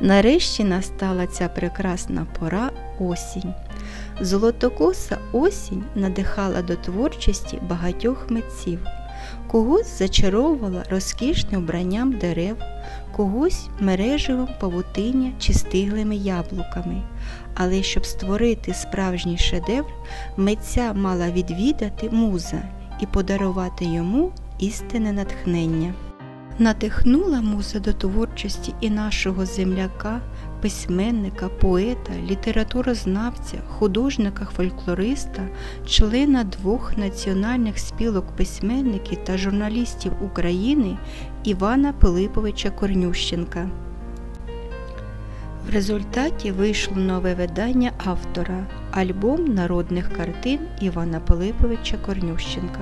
Нарешті настала ця прекрасна пора осінь. Золотокоса осінь надихала до творчості багатьох митців. Когось зачаровувала розкішним вбранням дерев, когось мережевим павутиння чи стиглими яблуками. Але щоб створити справжній шедевр, митця мала відвідати муза і подарувати йому істинне натхнення. Надихнула муза до творчості і нашого земляка, письменника, поета, літературознавця, художника, фольклориста, члена двох національних спілок письменників та журналістів України Івана Пилиповича Корнющенка. В результаті вийшло нове видання автора альбом народних картин Івана Пилиповича Корнющенка,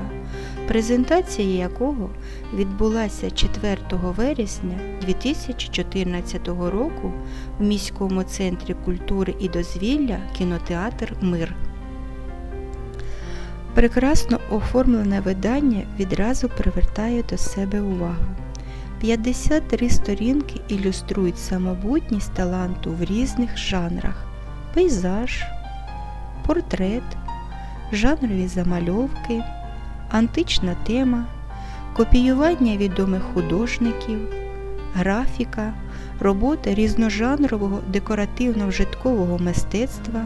презентація якого відбулася 4 вересня 2014 року в міському центрі культури і дозвілля кінотеатр Мир. Прекрасно оформлене видання відразу привертає до себе увагу. 53 сторінки ілюструють самобутність таланту в різних жанрах: пейзаж, портрет, жанрові замальовки, антична тема, копіювання відомих художників, графіка, роботи різножанрового декоративно-вжиткового мистецтва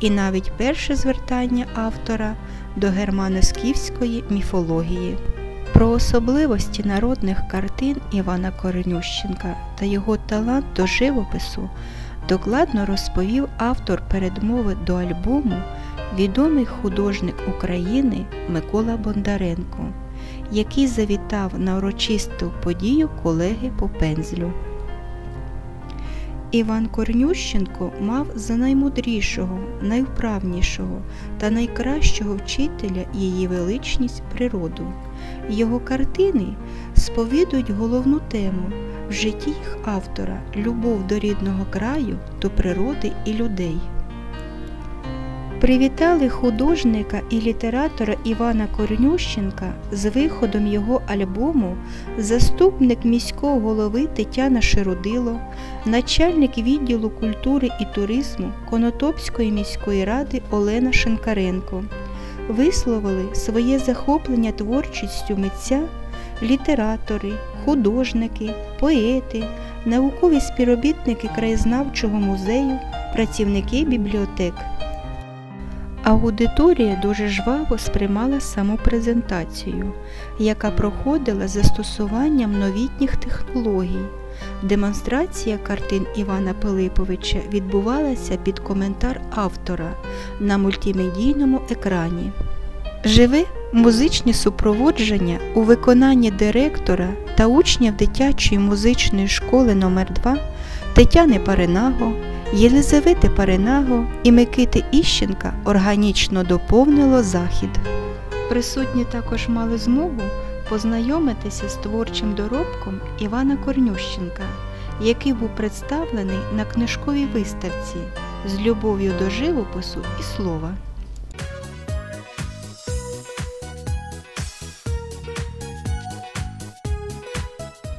і навіть перше звертання автора до германо-скіфської міфології. Про особливості народних картин Івана Коренющенка та його талант до живопису докладно розповів автор передмови до альбому відомий художник України Микола Бондаренко, який завітав на урочисту подію колеги по пензлю. Іван Корнющенко мав за наймудрішого, найвправнішого та найкращого вчителя її величність природу. Його картини сповідують головну тему в житті їх автора любов до рідного краю, до природи і людей. Привітали художника і літератора Івана Корнющенка з виходом його альбому заступник міського голови Тетяна Широдило, начальник відділу культури і туризму Конотопської міської ради Олена Шинкаренко. Висловили своє захоплення творчістю митця літератори, художники, поети, наукові співробітники краєзнавчого музею, працівники бібліотек. Аудиторія дуже жваво сприймала саму презентацію, яка проходила застосуванням новітніх технологій. Демонстрація картин Івана Пилиповича відбувалася під коментар автора на мультимедійному екрані. Живе музичне супроводження у виконанні директора та учнів дитячої музичної школи номер 2 Тетяни Паринаго, Єлизавети Паринаго і Микити Іщенка органічно доповнило захід. Присутні також мали змогу познайомитися з творчим доробком Івана Корнющенка, який був представлений на книжковій виставці з любов'ю до живопису і слова.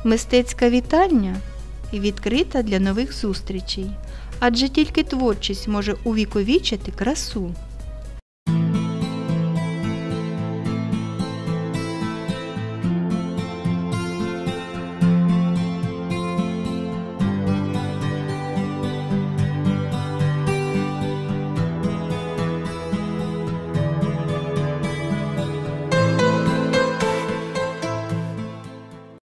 Мистецька вітальня відкрита для нових зустрічей, адже тільки творчість може увіковічити красу.